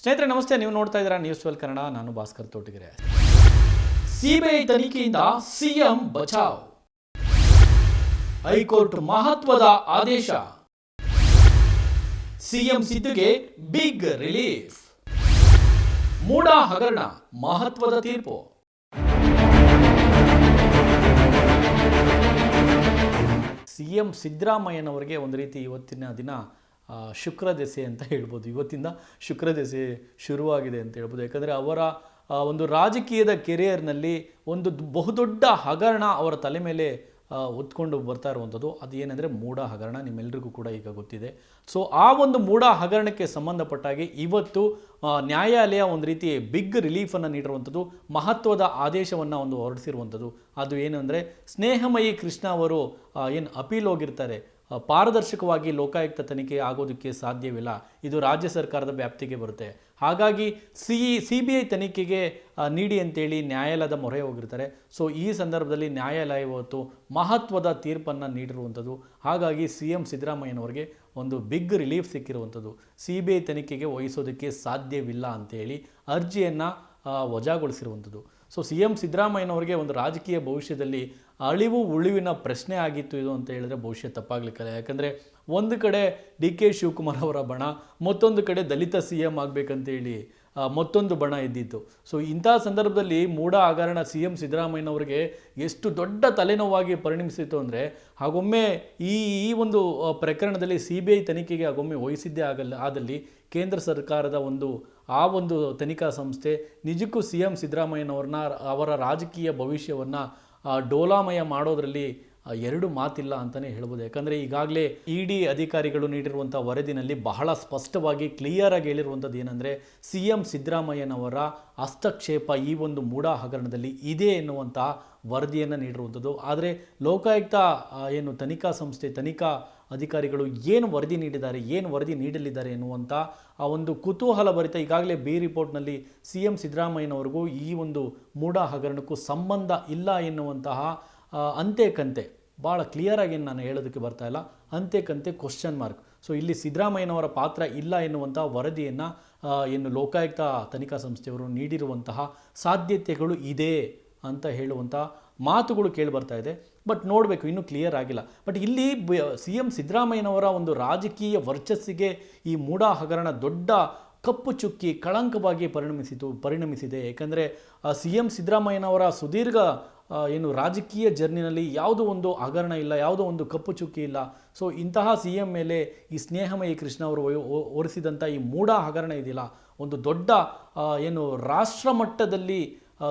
ಸ್ನೇಹಿತರೆ, ನಮಸ್ತೆ. ನೀವು ನೋಡ್ತಾ ಇದ್ದೀರಾ ನ್ಯೂಸ್ ಟ್ವೆಲ್ ಕನ್ನಡ. ನಾನು ಭಾಸ್ಕರ್ ತೋಟಗೆರೆ. ಸಿಬಿಐ ತನಿಖೆಯಿಂದ ಸಿಎಂ ಬಚಾವ್. ಹೈಕೋರ್ಟ್ ಮಹತ್ವದ ಆದೇಶ. ಸಿಎಂ ಸಿದ್ದುಗೆ ಬಿಗ್ ರಿಲೀಫ್. ಮೂಡ ಹಗರಣ, ಮಹತ್ವದ ತೀರ್ಪು. ಸಿ ಎಂ ಸಿದ್ದರಾಮಯ್ಯನವರಿಗೆ ಒಂದು ರೀತಿ ಇವತ್ತಿನ ದಿನ ಶುಕ್ರ ದೆಸೆ ಅಂತ ಹೇಳ್ಬೋದು. ಇವತ್ತಿಂದ ಶುಕ್ರ ದೆಸೆ ಶುರುವಾಗಿದೆ ಅಂತ ಹೇಳ್ಬೋದು. ಯಾಕಂದರೆ ಅವರ ಒಂದು ರಾಜಕೀಯದ ಕೆರಿಯರ್ನಲ್ಲಿ ಒಂದು ಬಹುದೊಡ್ಡ ಹಗರಣ ಅವರ ತಲೆ ಮೇಲೆ ಒತ್ಕೊಂಡು ಬರ್ತಾ ಇರುವಂಥದ್ದು. ಅದು ಏನಂದರೆ ಮೂಢ ಹಗರಣ. ನಿಮ್ಮೆಲ್ಲರಿಗೂ ಕೂಡ ಈಗ ಗೊತ್ತಿದೆ. ಸೊ, ಆ ಒಂದು ಮೂಢ ಹಗರಣಕ್ಕೆ ಸಂಬಂಧಪಟ್ಟಾಗಿ ಇವತ್ತು ನ್ಯಾಯಾಲಯ ಒಂದು ರೀತಿ ಬಿಗ್ ರಿಲೀಫನ್ನು ನೀಡಿರುವಂಥದ್ದು, ಮಹತ್ವದ ಆದೇಶವನ್ನು ಒಂದು ಹೊರಡಿಸಿರುವಂಥದ್ದು. ಅದು ಏನಂದರೆ, ಸ್ನೇಹಮಯಿ ಕೃಷ್ಣ ಅವರು ಏನು ಅಪೀಲ್ ಹೋಗಿರ್ತಾರೆ. ಪಾರದರ್ಶಕವಾಗಿ ಲೋಕಾಯುಕ್ತ ತನಿಖೆ ಆಗೋದಕ್ಕೆ ಸಾಧ್ಯವಿಲ್ಲ. ಇದು ರಾಜ್ಯ ಸರ್ಕಾರದ ವ್ಯಾಪ್ತಿಗೆ ಬರುತ್ತೆ. ಹಾಗಾಗಿ ಸಿ ಸಿ ಬಿ ಐ ತನಿಖೆಗೆ ನೀಡಿ ಅಂತೇಳಿ ನ್ಯಾಯಾಲಯದ ಮೊರೆ ಹೋಗಿರ್ತಾರೆ. ಸೊ, ಈ ಸಂದರ್ಭದಲ್ಲಿ ನ್ಯಾಯಾಲಯ ಇವತ್ತು ಮಹತ್ವದ ತೀರ್ಪನ್ನು ನೀಡಿರುವಂಥದ್ದು. ಹಾಗಾಗಿ ಸಿ ಎಂ ಸಿದ್ದರಾಮಯ್ಯನವರಿಗೆ ಒಂದು ಬಿಗ್ ರಿಲೀಫ್ ಸಿಕ್ಕಿರುವಂಥದ್ದು. ಸಿ ಬಿ ಐ ತನಿಖೆಗೆ ವಹಿಸೋದಕ್ಕೆ ಸಾಧ್ಯವಿಲ್ಲ ಅಂತೇಳಿ ಅರ್ಜಿಯನ್ನು ವಜಾಗೊಳಿಸಿರುವಂಥದ್ದು. ಸೊ ಸಿ ಎಂ ಸಿದ್ದರಾಮಯ್ಯನವರಿಗೆ ಒಂದು ರಾಜಕೀಯ ಭವಿಷ್ಯದಲ್ಲಿ ಅಳಿವು, ಉಳಿವಿನ ಪ್ರಶ್ನೆ ಆಗಿತ್ತು ಇದು ಅಂತ ಹೇಳಿದ್ರೆ ಭವಿಷ್ಯ ತಪ್ಪಾಗ್ಲಿಕ್ಕಿಲ್ಲ. ಯಾಕಂದರೆ ಒಂದು ಕಡೆ ಡಿ ಕೆ ಶಿವಕುಮಾರ್ ಅವರ ಬಣ, ಮತ್ತೊಂದು ಕಡೆ ದಲಿತ ಸಿ ಎಂ ಆಗಬೇಕಂತೇಳಿ ಮತ್ತೊಂದು ಬಣ ಇದ್ದಿತ್ತು ಸೊ ಇಂಥ ಸಂದರ್ಭದಲ್ಲಿ ಮೂಢ ಹಗರಣ ಸಿ ಎಂ ಸಿದ್ದರಾಮಯ್ಯನವರಿಗೆ ಎಷ್ಟು ದೊಡ್ಡ ತಲೆನೋವಾಗಿ ಪರಿಣಮಿಸಿತು ಅಂದರೆ, ಹಾಗೊಮ್ಮೆ ಈ ಈ ಒಂದು ಪ್ರಕರಣದಲ್ಲಿ ಸಿ ಬಿ ಐ ತನಿಖೆಗೆ ಹಾಗೊಮ್ಮೆ ವಹಿಸಿದ್ದೇ ಆಗಲ್ಲ, ಆದಲ್ಲಿ ಕೇಂದ್ರ ಸರ್ಕಾರದ ಒಂದು, ಆ ಒಂದು ತನಿಖಾ ಸಂಸ್ಥೆ ನಿಜಕ್ಕೂ ಸಿ ಎಂ ಸಿದ್ದರಾಮಯ್ಯನವ್ರನ್ನ, ಅವರ ರಾಜಕೀಯ ಭವಿಷ್ಯವನ್ನು ಡೋಲಾಮಯ ಮಾಡೋದರಲ್ಲಿ ಎರಡು ಮಾತಿಲ್ಲ ಅಂತಲೇ ಹೇಳ್ಬೋದು. ಯಾಕಂದರೆ ಈಗಾಗಲೇ ಇ ಡಿ ಅಧಿಕಾರಿಗಳು ನೀಡಿರುವಂಥ ವರದಿನಲ್ಲಿ ಬಹಳ ಸ್ಪಷ್ಟವಾಗಿ ಕ್ಲಿಯರ್ ಆಗಿ ಹೇಳಿರುವಂಥದ್ದು ಏನಂದರೆ ಸಿ ಎಂ ಸಿದ್ದರಾಮಯ್ಯನವರ ಹಸ್ತಕ್ಷೇಪ ಈ ಒಂದು ಮೂಢ ಹಗರಣದಲ್ಲಿ ಇದೆ ಎನ್ನುವಂಥ ವರದಿಯನ್ನು ನೀಡಿರುವಂಥದ್ದು ಆದರೆ ಲೋಕಾಯುಕ್ತ ಏನು ತನಿಖಾ ಸಂಸ್ಥೆ, ತನಿಖಾ ಅಧಿಕಾರಿಗಳು ಏನು ವರದಿ ನೀಡಿದ್ದಾರೆ, ಏನು ವರದಿ ನೀಡಲಿದ್ದಾರೆ ಎನ್ನುವಂಥ ಆ ಒಂದು ಕುತೂಹಲ ಭರಿತ ಈಗಾಗಲೇ ಬಿ ರಿಪೋರ್ಟ್ನಲ್ಲಿ ಸಿ ಎಂ ಸಿದ್ದರಾಮಯ್ಯನವರಿಗೂ ಈ ಒಂದು ಮೂಢ ಹಗರಣಕ್ಕೂ ಸಂಬಂಧ ಇಲ್ಲ ಎನ್ನುವಂತಹ ಅಂತೆ ಕಂತೆ. ಭಾಳ ಕ್ಲಿಯರಾಗಿ ನಾನು ಹೇಳೋದಕ್ಕೆ ಬರ್ತಾ ಇಲ್ಲ. ಅಂತೆ ಕಂತೆ ಕ್ವಶನ್ ಮಾರ್ಕ್ ಸೊ ಇಲ್ಲಿ ಸಿದ್ದರಾಮಯ್ಯನವರ ಪಾತ್ರ ಇಲ್ಲ ಎನ್ನುವಂಥ ವರದಿಯನ್ನು ಏನು ಲೋಕಾಯುಕ್ತ ತನಿಖಾ ಸಂಸ್ಥೆಯವರು ನೀಡಿರುವಂತಹ ಸಾಧ್ಯತೆಗಳು ಇದೆ ಅಂತ ಹೇಳುವಂಥ ಮಾತುಗಳು ಕೇಳಿ ಬರ್ತಾ ಇದೆ. ಬಟ್ ನೋಡಬೇಕು, ಇನ್ನೂ ಕ್ಲಿಯರ್ ಆಗಿಲ್ಲ. ಬಟ್ ಇಲ್ಲಿ ಸಿ ಎಂ ಸಿದ್ದರಾಮಯ್ಯನವರ ಒಂದು ರಾಜಕೀಯ ವರ್ಚಸ್ಸಿಗೆ ಈ ಮೂಢ ಹಗರಣ ದೊಡ್ಡ ಕಪ್ಪು ಚುಕ್ಕಿ ಕಳಂಕವಾಗಿ ಪರಿಣಮಿಸಿತು, ಪರಿಣಮಿಸಿದೆ. ಏಕೆಂದರೆ ಸಿ ಎಂ ಸಿದ್ದರಾಮಯ್ಯನವರ ಸುದೀರ್ಘ ಏನು ರಾಜಕೀಯ ಜರ್ನಿನಲ್ಲಿ ಯಾವುದೋ ಒಂದು ಹಗರಣ ಇಲ್ಲ, ಯಾವುದೋ ಒಂದು ಕಪ್ಪು ಚುಕ್ಕಿ ಇಲ್ಲ. ಸೊ ಇಂತಹ ಸಿ ಎಂ ಮೇಲೆ ಈ ಸ್ನೇಹಮಯಿ ಕೃಷ್ಣ ಅವರು ಒರೆಸಿದಂಥ ಈ ಮೂಢ ಹಗರಣ ಇದೆಯಲ್ಲ, ಒಂದು ದೊಡ್ಡ ಏನು ರಾಷ್ಟ್ರ ಮಟ್ಟದಲ್ಲಿ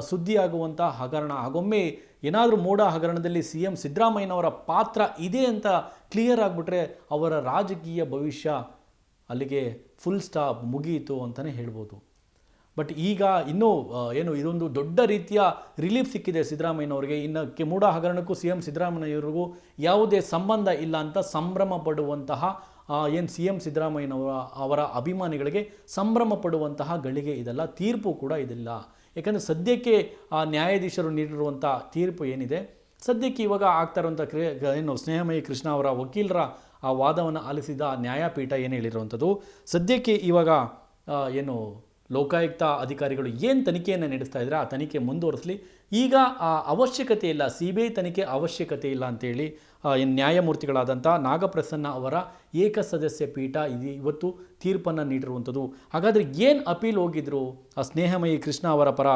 ಸುದ್ದಿಯಾಗುವಂಥ ಹಗರಣ. ಹಾಗೊಮ್ಮೆ ಏನಾದರೂ ಮೂಢ ಹಗರಣದಲ್ಲಿ ಸಿ ಎಂ ಸಿದ್ದರಾಮಯ್ಯನವರ ಪಾತ್ರ ಇದೆ ಅಂತ ಕ್ಲಿಯರ್ ಆಗಿಬಿಟ್ರೆ ಅವರ ರಾಜಕೀಯ ಭವಿಷ್ಯ ಅಲ್ಲಿಗೆ ಫುಲ್ ಸ್ಟಾಪ್ ಮುಗಿಯಿತು ಅಂತಲೇ ಹೇಳ್ಬೋದು. ಬಟ್ ಈಗ ಇನ್ನೂ ಏನು ಇದೊಂದು ದೊಡ್ಡ ರೀತಿಯ ರಿಲೀಫ್ ಸಿಕ್ಕಿದೆ ಸಿದ್ದರಾಮಯ್ಯನವರಿಗೆ. ಇನ್ನು ಕೆಮೂಡ ಹಗರಣಕ್ಕೂ ಸಿ ಎಂ ಸಿದ್ದರಾಮಯ್ಯವ್ರಿಗೂ ಯಾವುದೇ ಸಂಬಂಧ ಇಲ್ಲ ಅಂತ ಸಂಭ್ರಮ ಪಡುವಂತಹ ಏನು ಸಿ ಎಂ ಸಿದ್ದರಾಮಯ್ಯನವರ, ಅವರ ಅಭಿಮಾನಿಗಳಿಗೆ ಸಂಭ್ರಮ ಪಡುವಂತಹ ಗಳಿಗೆ ಇದೆಲ್ಲ ತೀರ್ಪು ಕೂಡ ಇದಿಲ್ಲ. ಯಾಕಂದರೆ ಸದ್ಯಕ್ಕೆ, ಆ, ನ್ಯಾಯಾಧೀಶರು ನೀಡಿರುವಂಥ ತೀರ್ಪು ಏನಿದೆ, ಸದ್ಯಕ್ಕೆ ಇವಾಗ ಆಗ್ತಾ ಇರುವಂಥ ಏನು ಸ್ನೇಹಮಯಿ ಕೃಷ್ಣ ಅವರ ವಕೀಲರ, ಆ ವಾದವನ್ನು ಆಲಿಸಿದ ನ್ಯಾಯಪೀಠ ಏನು ಹೇಳಿರುವಂಥದ್ದು ಸದ್ಯಕ್ಕೆ ಇವಾಗ ಏನು ಲೋಕಾಯುಕ್ತ ಅಧಿಕಾರಿಗಳು ಏನು ತನಿಖೆಯನ್ನು ನಡೆಸ್ತಾ ಇದ್ದಾರೆ ಆ ತನಿಖೆ ಮುಂದುವರಿಸಲಿ. ಈಗ ಆ ಅವಶ್ಯಕತೆ ಇಲ್ಲ ಸಿ ಬಿ ಐ ತನಿಖೆ ಅವಶ್ಯಕತೆ ಇಲ್ಲ ಅಂತೇಳಿ ನ್ಯಾಯಮೂರ್ತಿಗಳಾದಂಥ ನಾಗಪ್ರಸನ್ನ ಅವರ ಏಕಸದಸ್ಯ ಪೀಠ ಇದು ಇವತ್ತು ತೀರ್ಪನ್ನು ನೀಡಿರುವಂಥದ್ದು. ಹಾಗಾದರೆ ಏನು ಅಪೀಲ್ ಹೋಗಿದ್ರು ಆ ಸ್ನೇಹಮಯಿ ಕೃಷ್ಣ ಅವರ ಪರ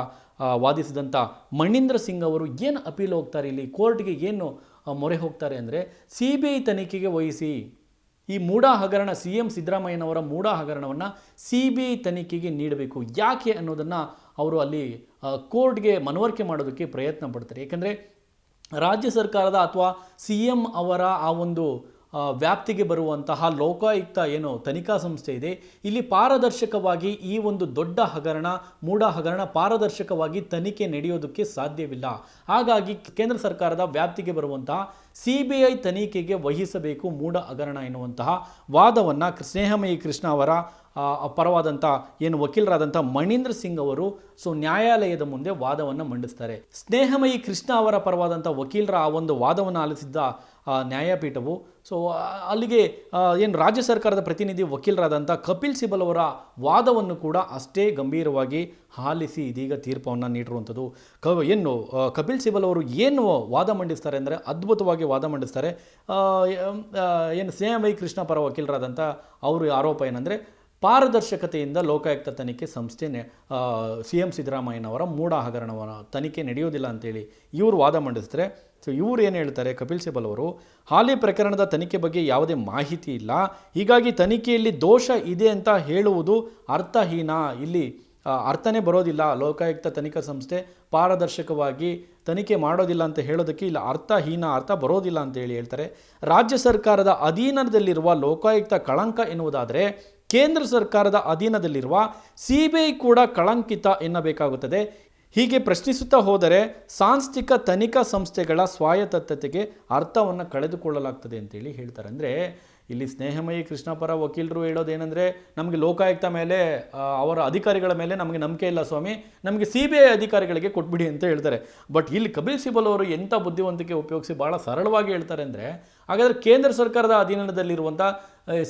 ವಾದಿಸಿದಂಥ ಮಣೀಂದ್ರ ಸಿಂಗ್ ಅವರು ಏನು ಅಪೀಲ್ ಹೋಗ್ತಾರೆ ಇಲ್ಲಿ? ಕೋರ್ಟ್ಗೆ ಏನು ಮೊರೆ ಹೋಗ್ತಾರೆ ಅಂದರೆ ಸಿ ಬಿ ಐ ತನಿಖೆಗೆ ವಹಿಸಿ ಈ ಮೂಢ ಹಗರಣ ಸಿ ಎಂ ಸಿದ್ದರಾಮಯ್ಯನವರ ಮೂಢ ಹಗರಣವನ್ನು ಸಿ ಬಿ ಐ ತನಿಖೆಗೆ ನೀಡಬೇಕು. ಯಾಕೆ ಅನ್ನೋದನ್ನು ಅವರು ಅಲ್ಲಿ ಕೋರ್ಟ್ಗೆ ಮನವರಿಕೆ ಮಾಡೋದಕ್ಕೆ ಪ್ರಯತ್ನ ಪಡ್ತಾರೆ. ಏಕೆಂದರೆ ರಾಜ್ಯ ಸರ್ಕಾರದ ಅಥವಾ ಸಿ ಎಂ ಅವರ ಆ ಒಂದು ವ್ಯಾಪ್ತಿಗೆ ಬರುವಂತಹ ಲೋಕಾಯುಕ್ತ ಏನು ತನಿಖಾ ಸಂಸ್ಥೆ ಇದೆ. ಇಲ್ಲಿ ಪಾರದರ್ಶಕವಾಗಿ ಈ ಒಂದು ದೊಡ್ಡ ಹಗರಣ ಮೂಡ ಹಗರಣ ಪಾರದರ್ಶಕವಾಗಿ ತನಿಖೆ ನಡೆಯೋದಕ್ಕೆ ಸಾಧ್ಯವಿಲ್ಲ. ಹಾಗಾಗಿ ಕೇಂದ್ರ ಸರ್ಕಾರದ ವ್ಯಾಪ್ತಿಗೆ ಬರುವಂತಹ ಸಿ ಬಿ ಐ ತನಿಖೆಗೆ ವಹಿಸಬೇಕು ಮೂಡ ಹಗರಣ ಎನ್ನುವಂತಹ ವಾದವನ್ನು ಸ್ನೇಹಮಯಿ ಕೃಷ್ಣ ಅವರ ಪರವಾದಂಥ ಏನು ವಕೀಲರಾದಂಥ ಮಣೀಂದ್ರ ಸಿಂಗ್ ಅವರು ಸೊ ನ್ಯಾಯಾಲಯದ ಮುಂದೆ ವಾದವನ್ನು ಮಂಡಿಸ್ತಾರೆ. ಸ್ನೇಹಮಯಿ ಕೃಷ್ಣ ಅವರ ಪರವಾದಂಥ ವಕೀಲರ ಆ ಒಂದು ವಾದವನ್ನು ಆಲಿಸಿದ್ದ ನ್ಯಾಯಪೀಠವು. ಸೊ ಅಲ್ಲಿಗೆ ಏನು ರಾಜ್ಯ ಸರ್ಕಾರದ ಪ್ರತಿನಿಧಿ ವಕೀಲರಾದಂಥ ಕಪಿಲ್ ಸಿಬಲ್ ಅವರ ವಾದವನ್ನು ಕೂಡ ಅಷ್ಟೇ ಗಂಭೀರವಾಗಿ ಆಲಿಸಿ ಇದೀಗ ತೀರ್ಪನ್ನು ನೀಡಿರುವಂಥದ್ದು. ಕ, ಏನು ಕಪಿಲ್ ಸಿಬಲ್ ಅವರು ಏನು ವಾದ ಮಂಡಿಸ್ತಾರೆ ಅಂದರೆ ಅದ್ಭುತವಾಗಿ ವಾದ ಮಂಡಿಸ್ತಾರೆ. ಏನು ಸ್ನೇಹಮಯಿ ಕೃಷ್ಣ ಪರ ವಕೀಲರಾದಂಥ ಅವರು ಆರೋಪ ಏನಂದರೆ ಪಾರದರ್ಶಕತೆಯಿಂದ ಲೋಕಾಯುಕ್ತ ತನಿಖೆ ಸಂಸ್ಥೆ ಸಿ ಎಂ ಸಿದ್ದರಾಮಯ್ಯನವರ ಮೂಢ ಹಗರಣವನ್ನು ತನಿಖೆ ನಡೆಯೋದಿಲ್ಲ ಅಂತೇಳಿ ಇವರು ವಾದ ಮಂಡಿಸ್ತಾರೆ ಸೊ ಇವರು ಏನು ಹೇಳ್ತಾರೆ? ಕಪಿಲ್ ಸಿಬಲ್ ಅವರು, ಹಾಲಿ ಪ್ರಕರಣದ ತನಿಖೆ ಬಗ್ಗೆ ಯಾವುದೇ ಮಾಹಿತಿ ಇಲ್ಲ. ಹೀಗಾಗಿ ತನಿಖೆಯಲ್ಲಿ ದೋಷ ಇದೆ ಅಂತ ಹೇಳುವುದು ಅರ್ಥಹೀನ. ಇಲ್ಲಿ ಅರ್ಥನೇ ಬರೋದಿಲ್ಲ. ಲೋಕಾಯುಕ್ತ ತನಿಖಾ ಸಂಸ್ಥೆ ಪಾರದರ್ಶಕವಾಗಿ ತನಿಖೆ ಮಾಡೋದಿಲ್ಲ ಅಂತ ಹೇಳೋದಕ್ಕೆ ಇಲ್ಲ ಅರ್ಥಹೀನ ಅರ್ಥ ಬರೋದಿಲ್ಲ ಅಂತ ಹೇಳಿ ಹೇಳ್ತಾರೆ. ರಾಜ್ಯ ಸರ್ಕಾರದ ಅಧೀನದಲ್ಲಿರುವ ಲೋಕಾಯುಕ್ತ ಕಳಂಕ ಎನ್ನುವುದಾದರೆ, ಕೇಂದ್ರ ಸರ್ಕಾರದ ಅಧೀನದಲ್ಲಿರುವ ಸಿ ಬಿ ಐ ಕೂಡ ಕಳಂಕಿತ ಎನ್ನಬೇಕಾಗುತ್ತದೆ. ಹೀಗೆ ಪ್ರಶ್ನಿಸುತ್ತಾ ಹೋದರೆ ಸಾಂಸ್ಥಿಕ ತನಿಖಾ ಸಂಸ್ಥೆಗಳ ಸ್ವಾಯತ್ತತೆಗೆ ಅರ್ಥವನ್ನು ಕಳೆದುಕೊಳ್ಳಲಾಗ್ತದೆ ಅಂತೇಳಿ ಹೇಳ್ತಾರೆ. ಅಂದರೆ ಇಲ್ಲಿ ಸ್ನೇಹಮಯಿ ಕೃಷ್ಣಪರ ವಕೀಲರು ಹೇಳೋದೇನೆಂದರೆ ನಮಗೆ ಲೋಕಾಯುಕ್ತ ಮೇಲೆ ಅವರ ಅಧಿಕಾರಿಗಳ ಮೇಲೆ ನಮಗೆ ನಂಬಿಕೆ ಇಲ್ಲ ಸ್ವಾಮಿ, ನಮಗೆ ಸಿ ಬಿ ಐ ಅಧಿಕಾರಿಗಳಿಗೆ ಕೊಟ್ಬಿಡಿ ಅಂತ ಹೇಳ್ತಾರೆ. ಬಟ್ ಇಲ್ಲಿ ಕಪಿಲ್ ಸಿಬಲ್ ಅವರು ಎಂಥ ಬುದ್ಧಿವಂತಿಕೆ ಉಪಯೋಗಿಸಿ ಭಾಳ ಸರಳವಾಗಿ ಹೇಳ್ತಾರೆ ಅಂದರೆ, ಹಾಗಾದರೆ ಕೇಂದ್ರ ಸರ್ಕಾರದ ಅಧೀನದಲ್ಲಿರುವಂಥ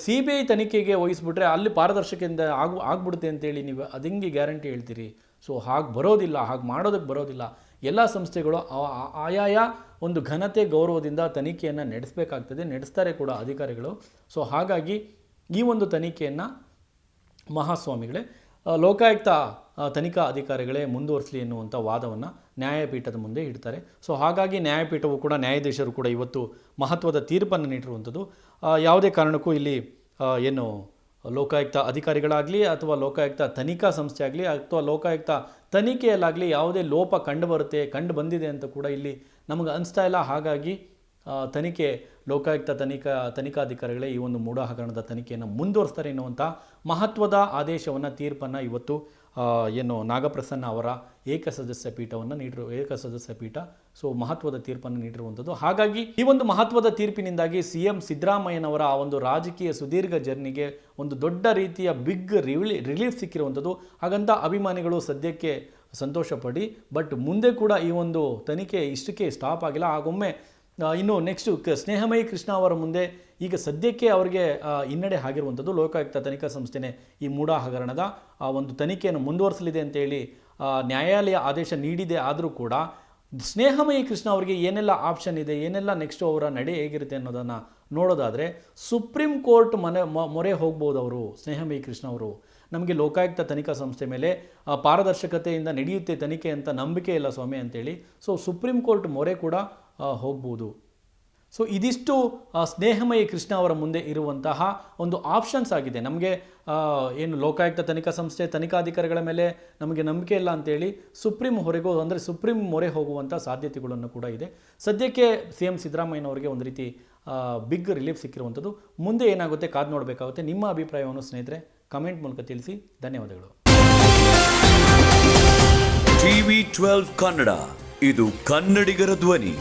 ಸಿ ಬಿ ಐ ತನಿಖೆಗೆ ವಹಿಸ್ಬಿಟ್ರೆ ಅಲ್ಲಿ ಪಾರದರ್ಶಕದಿಂದ ಆಗು, ಆಗ್ಬಿಡುತ್ತೆ ಅಂತೇಳಿ ನೀವು ಅದಂಗೆ ಗ್ಯಾರಂಟಿ ಹೇಳ್ತೀರಿ? ಸೊ ಹಾಗೆ ಬರೋದಿಲ್ಲ, ಹಾಗೆ ಮಾಡೋದಕ್ಕೆ ಬರೋದಿಲ್ಲ. ಎಲ್ಲ ಸಂಸ್ಥೆಗಳು ಆಯಾಯ ಒಂದು ಘನತೆ ಗೌರವದಿಂದ ತನಿಖೆಯನ್ನು ನಡೆಸಬೇಕಾಗ್ತದೆ, ನಡೆಸ್ತಾರೆ ಕೂಡ ಅಧಿಕಾರಿಗಳು. ಸೊ ಹಾಗಾಗಿ ಈ ಒಂದು ತನಿಖೆಯನ್ನು ಮಹಾಸ್ವಾಮಿಗಳೇ ಲೋಕಾಯುಕ್ತ ತನಿಖಾ ಅಧಿಕಾರಿಗಳೇ ಮುಂದುವರಿಸಲಿ ಎನ್ನುವಂಥ ವಾದವನ್ನು ನ್ಯಾಯಪೀಠದ ಮುಂದೆ ಇಡ್ತಾರೆ. ಸೊ ಹಾಗಾಗಿ ನ್ಯಾಯಪೀಠವು ಕೂಡ, ನ್ಯಾಯಾಧೀಶರು ಕೂಡ ಇವತ್ತು ಮಹತ್ವದ ತೀರ್ಪನ್ನು ನೀಡಿರುವಂಥದ್ದು. ಯಾವುದೇ ಕಾರಣಕ್ಕೂ ಇಲ್ಲಿ ಏನು ಲೋಕಾಯುಕ್ತ ಅಧಿಕಾರಿಗಳಾಗಲಿ ಅಥವಾ ಲೋಕಾಯುಕ್ತ ತನಿಖಾ ಸಂಸ್ಥೆ ಆಗಲಿ ಅಥವಾ ಲೋಕಾಯುಕ್ತ ತನಿಖೆಯಲ್ಲಾಗಲಿ ಯಾವುದೇ ಲೋಪ ಕಂಡು ಬರುತ್ತೆ, ಕಂಡು ಬಂದಿದೆ ಅಂತ ಕೂಡ ಇಲ್ಲಿ ನಮಗೆ ಅನಿಸ್ತಾ ಇಲ್ಲ. ಹಾಗಾಗಿ ತನಿಖೆ, ಲೋಕಾಯುಕ್ತ ತನಿಖಾ, ತನಿಖಾಧಿಕಾರಿಗಳೇ ಈ ಒಂದು ಮೂಢ ಹಗರಣದ ತನಿಖೆಯನ್ನು ಮುಂದುವರಿಸ್ತಾರೆ ಎನ್ನುವಂಥ ಮಹತ್ವದ ಆದೇಶವನ್ನು, ತೀರ್ಪನ್ನು ಇವತ್ತು ಏನು ನಾಗಪ್ರಸನ್ನ ಅವರ ಏಕಸದಸ್ಯ ಪೀಠವನ್ನು ನೀಡಿರುವ ಏಕಸದಸ್ಯ ಪೀಠ. ಸೊ ಮಹತ್ವದ ತೀರ್ಪನ್ನು ನೀಡಿರುವಂಥದ್ದು. ಹಾಗಾಗಿ, ಈ ಒಂದು ಮಹತ್ವದ ತೀರ್ಪಿನಿಂದಾಗಿ ಸಿ ಎಂ ಸಿದ್ದರಾಮಯ್ಯನವರ ಆ ಒಂದು ರಾಜಕೀಯ ಸುದೀರ್ಘ ಜರ್ನಿಗೆ ಒಂದು ದೊಡ್ಡ ರೀತಿಯ ಬಿಗ್ ರಿಲಿ ರಿಲೀಫ್ ಸಿಕ್ಕಿರುವಂಥದ್ದು. ಹಾಗಂತ ಅಭಿಮಾನಿಗಳು ಸದ್ಯಕ್ಕೆ ಸಂತೋಷಪಡಿ, ಬಟ್ ಮುಂದೆ ಕೂಡ ಈ ಒಂದು ತನಿಖೆ ಇಷ್ಟಕ್ಕೆ ಸ್ಟಾಪ್ ಆಗಿಲ್ಲ. ಆಗೊಮ್ಮೆ ಇನ್ನು ನೆಕ್ಸ್ಟು ಕ, ಸ್ನೇಹಮಯಿ ಕೃಷ್ಣ ಅವರ ಮುಂದೆ ಈಗ ಸದ್ಯಕ್ಕೆ ಅವರಿಗೆ ಹಿನ್ನಡೆ ಆಗಿರುವಂಥದ್ದು ಲೋಕಾಯುಕ್ತ ತನಿಖಾ ಸಂಸ್ಥೆನೇ ಈ ಮೂಡಾ ಹಗರಣದ ಆ, ಒಂದು ತನಿಖೆಯನ್ನು ಮುಂದುವರಿಸಲಿದೆ ಅಂತೇಳಿ ನ್ಯಾಯಾಲಯ ಆದೇಶ ನೀಡಿದೆ ಆದರೂ ಕೂಡ ಸ್ನೇಹಮಯಿ ಕೃಷ್ಣ ಅವರಿಗೆ ಏನೆಲ್ಲ ಆಪ್ಷನ್ ಇದೆ, ಏನೆಲ್ಲ ನೆಕ್ಸ್ಟು ಅವರ ನಡೆ ಹೇಗಿರುತ್ತೆ ಅನ್ನೋದನ್ನು ನೋಡೋದಾದರೆ ಸುಪ್ರೀಂ ಕೋರ್ಟ್ ಮನೆ ಮೊರೆ ಹೋಗ್ಬೋದು ಅವರು, ಸ್ನೇಹಮಯಿ ಕೃಷ್ಣ ಅವರು. ನಮಗೆ ಲೋಕಾಯುಕ್ತ ತನಿಖಾ ಸಂಸ್ಥೆ ಮೇಲೆ ಪಾರದರ್ಶಕತೆಯಿಂದ ನಡೆಯುತ್ತೆ ತನಿಖೆ ಅಂತ ನಂಬಿಕೆ ಇಲ್ಲ ಸ್ವಾಮಿ ಅಂತೇಳಿ. ಸೊ ಸುಪ್ರೀಂ ಕೋರ್ಟ್ ಮೊರೆ ಕೂಡ ಹೋಗ್ಬೋದು. ಸೊ ಇದಿಷ್ಟು ಸ್ನೇಹಮಯ ಕೃಷ್ಣ ಅವರ ಮುಂದೆ ಇರುವಂತಹ ಒಂದು ಆಪ್ಷನ್ಸ್ ಆಗಿದೆ. ನಮಗೆ ಏನು ಲೋಕಾಯುಕ್ತ ತನಿಖಾ ಸಂಸ್ಥೆ, ತನಿಖಾಧಿಕಾರಿಗಳ ಮೇಲೆ ನಮಗೆ ನಂಬಿಕೆ ಇಲ್ಲ ಅಂತೇಳಿ ಸುಪ್ರೀಂ ಹೊರೆಗೂ, ಅಂದರೆ ಸುಪ್ರೀಂ ಮೊರೆ ಹೋಗುವಂಥ ಸಾಧ್ಯತೆಗಳನ್ನು ಕೂಡ ಇದೆ. ಸದ್ಯಕ್ಕೆ ಸಿ ಎಂ ಸಿದ್ದರಾಮಯ್ಯನವರಿಗೆ ಒಂದು ರೀತಿ ಬಿಗ್ ರಿಲೀಫ್ ಸಿಕ್ಕಿರುವಂಥದ್ದು. ಮುಂದೆ ಏನಾಗುತ್ತೆ, ಕಾದು ನೋಡಬೇಕಾಗುತ್ತೆ. ನಿಮ್ಮ ಅಭಿಪ್ರಾಯವನ್ನು ಸ್ನೇಹಿತರೆ ಕಮೆಂಟ್ ಮೂಲಕ ತಿಳಿಸಿ. ಧನ್ಯವಾದಗಳು. ಟಿವಿ ಟ್ವೆಲ್ವ್ ಕನ್ನಡ ಇದು ಕನ್ನಡಿಗರ ಧ್ವನಿ.